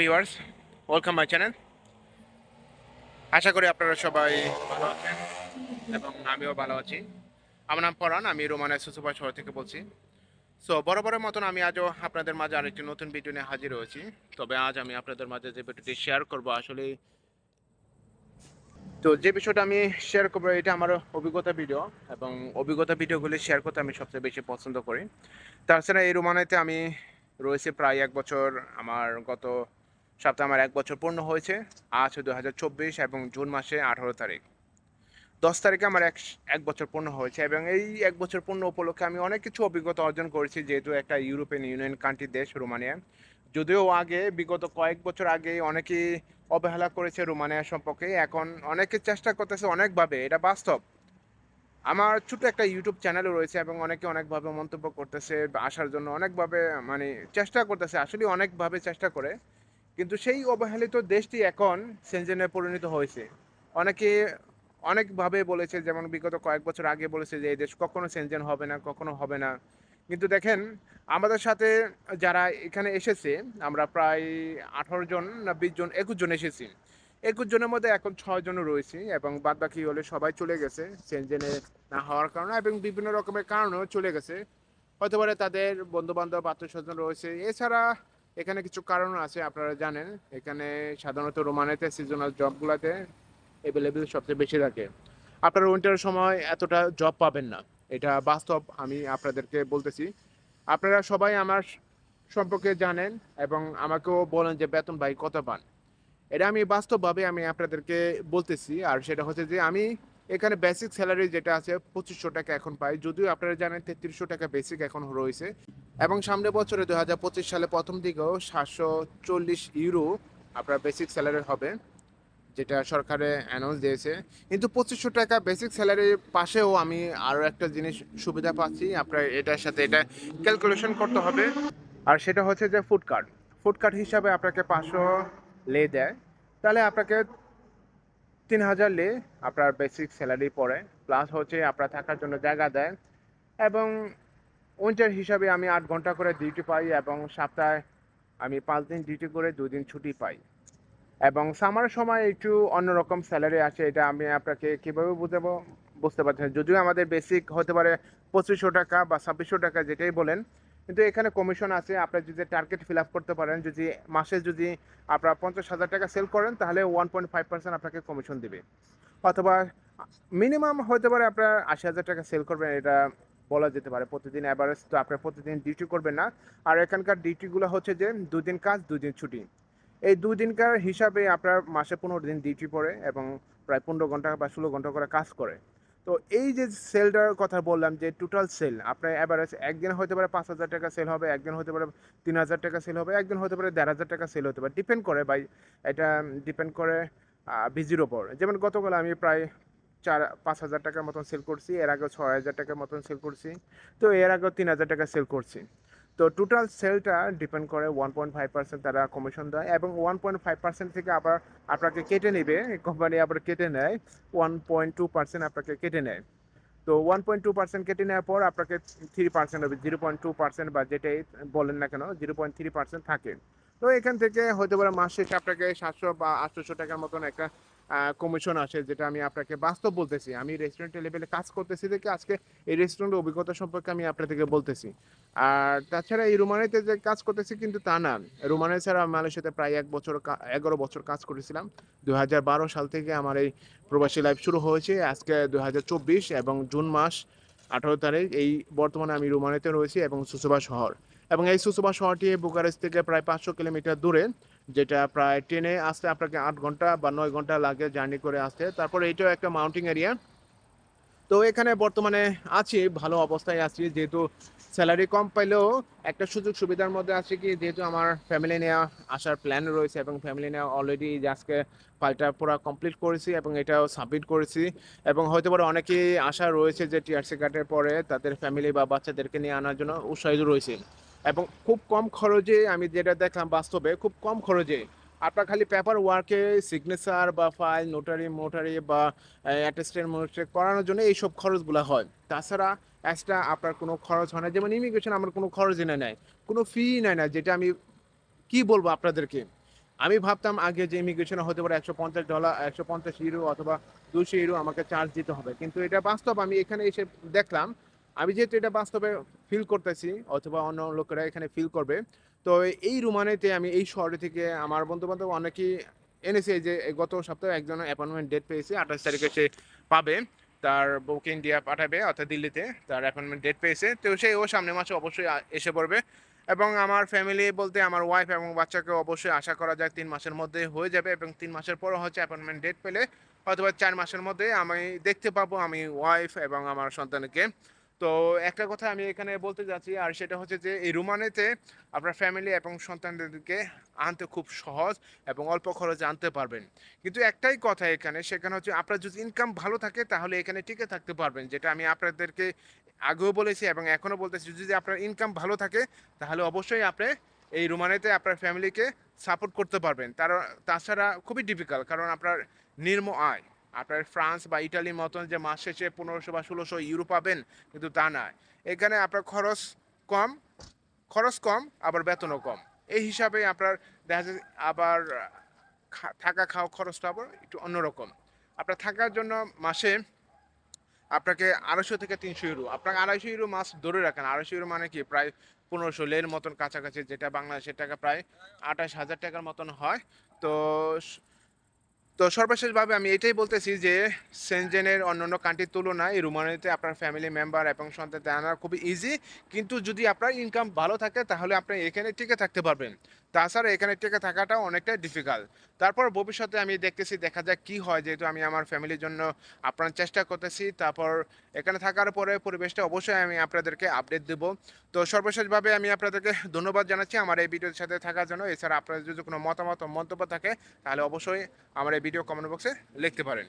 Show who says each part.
Speaker 1: Viewers welcome my channel আশা করি আপনারা সবাই ভালো আছেন এবং আমিও ভালো আছি। আমার নাম পরান আমি রোমানের সুসুপা শহর থেকে বলছি। সো বরাবরের মতন আমি আজও আপনাদের মাঝে আরেকটি নতুন ভিডিও নিয়ে হাজির হয়েছি। তবে আজ আমি আপনাদের মাঝে যে ভিডিওটি শেয়ার করব আসলে তো যে বিষয়টা আমি শেয়ার করব, এটা আমার অভিজ্ঞতা ভিডিও এবং অভিজ্ঞতা ভিডিওগুলি শেয়ার করতে আমি সবচেয়ে বেশি পছন্দ করি। তাছাড়া এই রোমানাইতে আমি রয়েছে প্রায় এক বছর। আমার গত সপ্তাহে আমার এক বছর পূর্ণ হয়েছে। আজ দু চব্বিশ এবং জুন মাসে আঠারো তারিখ। দশ তারিখে আমার এক এক বছর পূর্ণ হয়েছে এবং এই এক বছর পূর্ণ উপলক্ষে আমি অনেক কিছু অভিজ্ঞতা অর্জন করেছি, যেহেতু একটা ইউরোপিয়ান ইউনিয়ন কান্ট্রি দেশ রোমানিয়া। যদিও আগে, বিগত কয়েক বছর আগে অনেকেই অবহেলা করেছে রোমানিয়া সম্পর্কে, এখন অনেকে চেষ্টা করতেছে অনেকভাবে, এটা বাস্তব। আমার ছোট একটা ইউটিউব চ্যানেলও রয়েছে এবং অনেকে অনেকভাবে মন্তব্য করতেছে আসার জন্য অনেকভাবে মানে চেষ্টা করতেছে আসলে অনেকভাবে চেষ্টা করে। কিন্তু সেই অবহেলিত দেশটি এখন সেনজেনে পরিণত হয়েছে। অনেকে অনেকভাবে বলেছে, যেমন বিগত কয়েক বছর আগে বলেছে যে, এই দেশ কখনো সেনজেন হবে না, কখনো হবে না। কিন্তু দেখেন, আমাদের সাথে যারা এখানে এসেছে, আমরা প্রায় আঠারো জন না বিশ জন, একুশ জন এসেছি। একুশ জনের মধ্যে এখন ছয় জন রয়েছে এবং বাদ বাকি হলে সবাই চলে গেছে সেনজেনে না হওয়ার কারণে এবং বিভিন্ন রকমের কারণেও চলে গেছে। হতে পারে তাদের বন্ধু বান্ধব আত্মীয় স্বজন রয়েছে। এছাড়া এখানে কিছু কারণ আছে, আপনারা জানেন। এখানে সাধারণত রোমানেতে সিজনাল জবগুলোতে অ্যাভেলেবেল সবচেয়ে বেশি থাকে। আপনারা উইন্টারের সময় এতটা জব পাবেন না। এটা বাস্তব আমি আপনাদেরকে বলতেছি। আপনারা সবাই আমার সম্পর্কে জানেন এবং আমাকেও বলেন যে, বেতন ভাই, কত পান? এটা আমি বাস্তবভাবে আমি আপনাদেরকে বলতেছি। আর সেটা হচ্ছে যে, আমি এখানে বেসিক স্যালারি যেটা আছে, পঁচিশশো টাকা এখন পাই। যদিও আপনারা জানেন তেত্রিশশো টাকা বেসিক এখন রয়েছে। এবং সামনে বছরে দু হাজার পঁচিশ সালে প্রথম দিকেও সাতশো চল্লিশ ইউরো আপনার বেসিক স্যালারি হবে, যেটা সরকারে অ্যানাউন্স দিয়েছে। কিন্তু পঁচিশশো টাকা বেসিক স্যালারির পাশেও আমি আরও একটা জিনিস সুবিধা পাচ্ছি, আপনার এটার সাথে এটা ক্যালকুলেশন করতে হবে। আর সেটা হচ্ছে যে ফুড কার্ড ফুড কার্ড হিসাবে আপনাকে পাঁচশো লে দেয়। তাহলে আপনাকে তিন হাজার লে আপনার বেসিক স্যালারি পড়ে প্লাস হচ্ছে আপনার থাকার জন্য জায়গা দেয়। এবং উইন্টার হিসাবে আমি আট ঘণ্টা করে ডিউটি পাই এবং সপ্তাহে আমি পাঁচ দিন ডিউটি করে দুই দিন ছুটি পাই। এবং সামার সময় একটু অন্যরকম স্যালারি আছে এটা আমি আপনাকে কীভাবে বুঝাবো বুঝতে পারছেন যদিও আমাদের বেসিক হতে পারে পঁচিশশো টাকা বা ছাব্বিশশো টাকা, যেটাই বলেন, কিন্তু এখানে কমিশন আছে। আপনার যদি টার্গেট ফিল আপ করতে পারেন, যদি মাসে যদি আপনার পঞ্চাশ হাজার টাকা সেল করেন, তাহলে ওয়ান পয়েন্ট ফাইভ পার্সেন্ট আপনাকে কমিশন দিবে। অথবা মিনিমাম হতে পারে আপনার আশি হাজার টাকা সেল করবেন, এটা বলা যেতে পারে প্রতিদিন অ্যাভারেজ তো আপনার প্রতিদিন ডিউটি করবেন না। আর এখানকার ডিউটিগুলো হচ্ছে যে দুদিন কাজ, দুদিন ছুটি। এই দুই দিনকার হিসাবে আপনার মাসে পনেরো দিন ডিউটি পড়ে এবং প্রায় পনেরো ঘণ্টা বা ষোলো ঘণ্টা করে কাজ করে। তো এই যে সেলটার কথা বললাম যে টোটাল সেল আপনার অ্যাভারেজ একদিন হতে পারে পাঁচ হাজার টাকা সেল হবে, একদিন হতে পারে তিন হাজার টাকা সেল হবে, একদিন হতে পারে দেড় হাজার টাকা সেল হতে পারে। ডিপেন্ড করে ভাই, এটা ডিপেন্ড করে বিজির ওপর যেমন গতকাল আমি প্রায় চার, পাঁচ হাজার টাকার মতন সেল করছি, এর আগেও ছয় হাজার টাকার মতন সেল করছি, তো এর আগেও তিন হাজার টাকা সেল করছি। তো টোটাল সেলটা ডিপেন্ড করে ওয়ান পয়েন্ট ফাইভ পার্সেন্ট তারা কমিশন দেয় এবং ওয়ান পয়েন্ট ফাইভ পার্সেন্ট থেকে আবার আপনাকে কেটে নেবে কোম্পানি আবার কেটে নেয় ওয়ান পয়েন্ট টু পার্সেন্ট আপনাকে কেটে নেয়। তো ওয়ান পয়েন্ট টু পার্সেন্ট কেটে নেওয়ার পর আপনাকে থ্রি পার্সেন্ট হবে জিরো পয়েন্ট টু পার্সেন্ট বা যেটাই বলেন না কেন জিরো পয়েন্ট থ্রি পার্সেন্ট থাকে। তো এখান থেকে হতে পারে মাস আপনাকে সাতশো বা আটশোশো টাকার মতন একটা কমিশন আসে, যেটা আমি আপনাকে বাস্তব বলতেছি। আমি রেস্টুরেন্টের লেভেলে কাজ করতেছি দেখে আজকে এই রেস্টুরেন্টের অভিজ্ঞতা সম্পর্কে আমি আপনাদেরকে বলতেছি। আর তাছাড়া এই রোমানিতে যে কাজ করতেছি কিন্তু তা না। রোমানি ছাড়া মালয়েশিয়াতে প্রায় এক বছর এগারো বছর কাজ করেছিলাম। দুই হাজার বারো সাল থেকে আমার এই প্রবাসী লাইফ শুরু হয়েছে। আজকে দুই হাজার চব্বিশ এবং জুন মাস আঠারো তারিখ, এই বর্তমানে আমি রোমানিতে রয়েছি এবং সুসুবা শহর। এবং এই সুসুবা শহরটি বুকারেস্ট থেকে প্রায় পাঁচশো কিলোমিটার দূরে। যেটা প্রায় ট্রেনে আসতে আপনাকে আট ঘণ্টা বা নয় ঘণ্টা লাগে জার্নি করে আসতে। তারপরে এইটাও একটা মাউন্টিং এরিয়া। তো এখানে বর্তমানে আছি, ভালো অবস্থায় আছি। যেহেতু স্যালারি কম পাইলেও একটা সুযোগ সুবিধার মধ্যে আছে কি, যেহেতু আমার ফ্যামিলি নিয়ে আসার প্ল্যান রয়েছে এবং ফ্যামিলি নিয়ে অলরেডি আজকে ফাইলটা পুরো কমপ্লিট করেছি এবং এটাও সাবমিট করেছি। এবং হয়তো পারে অনেকেই আশা রয়েছে যে টিআরসি কার্ডের পরে তাদের ফ্যামিলি বা বাচ্চাদেরকে নিয়ে আনার জন্য উৎসাহিত রয়েছে। এবং খুব কম খরচে আমি যেটা দেখলাম বাস্তবে, খুব কম খরচে আপনার খালি পেপার ওয়ার্কে সিগনেচার বা ফাইল নোটারি মোটারি বা অ্যাটেস্টের মোটারি করানোর জন্য এইসব খরচগুলো হয়। তাছাড়া এক্সট্রা আপনার কোনো খরচ হয় না। যেমন ইমিগ্রেশন আমার কোনো খরচই নেয় নেয়, কোনো ফি নেয় না, যেটা আমি কি বলব আপনাদেরকে? আমি ভাবতাম আগে যে ইমিগ্রেশনে হতে পারে একশো পঞ্চাশ ডলার একশো পঞ্চাশ ইউরো অথবা দুশো ইউরো আমাকে চার্জ দিতে হবে। কিন্তু এটা বাস্তব আমি এখানে এসে দেখলাম আমি যেহেতু এটা বাস্তবে ফিল করতেছি, অথবা অন্য লোকেরা এখানে ফিল করবে, তো এই রুমানেতে আমি এই শহরে থেকে আমার বন্ধু বান্ধব অনেকেই এনেছে যে গত সপ্তাহে একজন অ্যাপয়েন্টমেন্ট ডেট পেয়েছে, আঠাশ তারিখে সে পাবে, তার বউকে ইন্ডিয়া পাঠাবে, অর্থাৎ দিল্লিতে তার অ্যাপয়েন্টমেন্ট ডেট পেয়েছে, তো সে ও সামনের মাসে অবশ্যই এসে পড়বে। এবং আমার ফ্যামিলি বলতে আমার ওয়াইফ এবং বাচ্চাকে অবশ্যই আশা করা যায় তিন মাসের মধ্যে হয়ে যাবে, এবং তিন মাসের পরও হচ্ছে অ্যাপয়েন্টমেন্ট ডেট পেলে, অথবা চার মাসের মধ্যে আমি দেখতে পাবো আমি ওয়াইফ এবং আমার সন্তানকে। তো একটা কথা আমি এখানে বলতে যাচ্ছি, আর সেটা হচ্ছে যে এই রুমানেতে আপনার ফ্যামিলি এবং সন্তানদেরকে আনতে খুব সহজ এবং অল্প খরচে আনতে পারবেন। কিন্তু একটাই কথা এখানে, সেখানে হচ্ছে আপনার যদি ইনকাম ভালো থাকে, তাহলে এখানে টিকে থাকতে পারবেন, যেটা আমি আপনাদেরকে আগেও বলেছি এবং এখনও বলতেছি। যদি আপনার ইনকাম ভালো থাকে, তাহলে অবশ্যই আপনি এই রুমানেতে আপনার ফ্যামিলিকে সাপোর্ট করতে পারবেন। তার, তাছাড়া খুবই ডিফিকাল্ট কারণ আপনার নির্ম আয়। আপনার ফ্রান্স বা ইটালির মতন যে মাস শেষে পনেরোশো বা ষোলোশো ইউরো পাবেন, কিন্তু তা না এখানে আপনার খরচ কম খরচ কম, আবার বেতনও কম। এই হিসাবে আপনার দেখা যায় আবার থাকা খাওয়া খরচটা আবার একটু অন্যরকম। আপনার থাকার জন্য মাসে আপনাকে আড়াইশো থেকে তিনশো ইউরো, আপনাকে আড়াইশো ইউরো মাস ধরে রাখেন। আড়াইশো ইউরো মানে কি? প্রায় পনেরোশো লের মতন কাছাকাছি, যেটা বাংলাদেশের টাকা প্রায় আঠাশ হাজার টাকার মতন হয়। তো তো সর্বশেষভাবে আমি এটাই বলতেছি যে সেনজেনের অন্যান্য কান্ট্রির তুলনায় রুমানিতে আপনার ফ্যামিলি মেম্বার এবং সন্তান আনা খুবই ইজি কিন্তু যদি আপনার ইনকাম ভালো থাকে, তাহলে আপনি এখানে টিকে থাকতে পারবেন। তাছাড়া এখানে টিকে থাকাটা অনেকটা ডিফিকাল্ট তারপর ভবিষ্যতে আমি দেখতেছি, দেখা যাক কি হয়। যেহেতু আমি আমার ফ্যামিলির জন্য আপনার চেষ্টা করতেছি, তারপর এখানে থাকার পরে পরিবেশটা অবশ্যই আমি আপনাদেরকে আপডেট দেব। তো সর্বশেষভাবে আমি আপনাদেরকে ধন্যবাদ জানাচ্ছি আমার এই ভিডিওর সাথে থাকার জন্য। এছাড়া আপনাদের যদি কোনো মতামত মন্তব্য থাকে, তাহলে অবশ্যই আমার এই ভিডিও কমেন্ট বক্সে লিখতে পারেন।